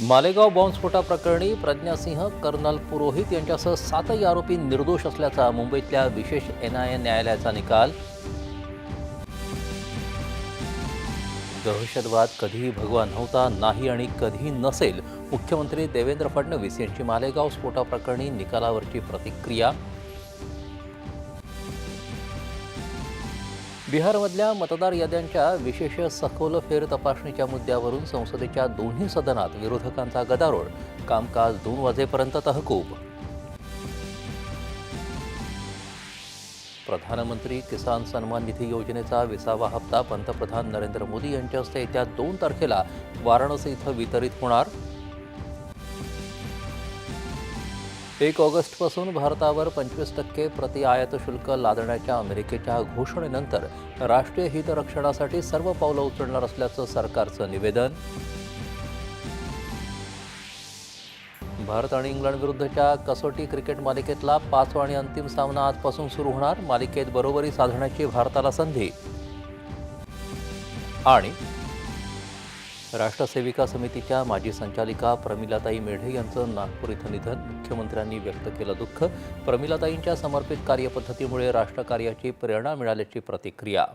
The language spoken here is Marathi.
मालेगाव बॉम्बस्फोटाप्रकरणी प्रज्ञासिंह कर्नल पुरोहित यांच्यासह सातही आरोपी निर्दोष असल्याचा मुंबईतल्या विशेष एनआयए न्यायालयाचा निकाल. दहशतवाद कधीही भगवा नव्हता नाही आणि कधीही नसेल मुख्यमंत्री देवेंद्र फडणवीस यांची मालेगाव स्फोटाप्रकरणी निकालावरची प्रतिक्रिया बिहारमधल्या मतदार याद्यांच्या विशेष सखोल फेर तपासणीच्या मुद्द्यावरून संसदेच्या दोन्ही सदनात विरोधकांचा गदारोळ. कामकाज दोन वाजेपर्यंत तहकूब. प्रधानमंत्री किसान सन्मान निधी योजनेचा विसावा हप्ता पंतप्रधान नरेंद्र मोदी यांच्या हस्ते येत्या दोन तारखेला वाराणसी इथं वितरित होणार. एक ऑगस्टपासून भारतावर पंचवीस टक्के प्रति आयात शुल्क लादण्याच्या अमेरिकेच्या घोषणेनंतर राष्ट्रीय हितरक्षणासाठी सर्व पावलं उचलणार असल्याचं सरकारचं निवेदन. भारत आणि इंग्लंड विरुद्धच्या कसोटी क्रिकेट मालिकेतला पाचवा आणि अंतिम सामना आजपासून सुरू होणार मालिकेत बरोबरी साधण्याची भारताला संधी. आणि राष्ट्रसेविका समितीच्या माजी संचालिका प्रमिलाताई मेढे यांचं नागपूर इथं निधन. मुख्यमंत्र्यांनी व्यक्त केलं दुःख. प्रमिलाताईंच्या समर्पित कार्यपद्धतीमुळे राष्ट्रकार्याची प्रेरणा मिळाल्याची प्रतिक्रिया.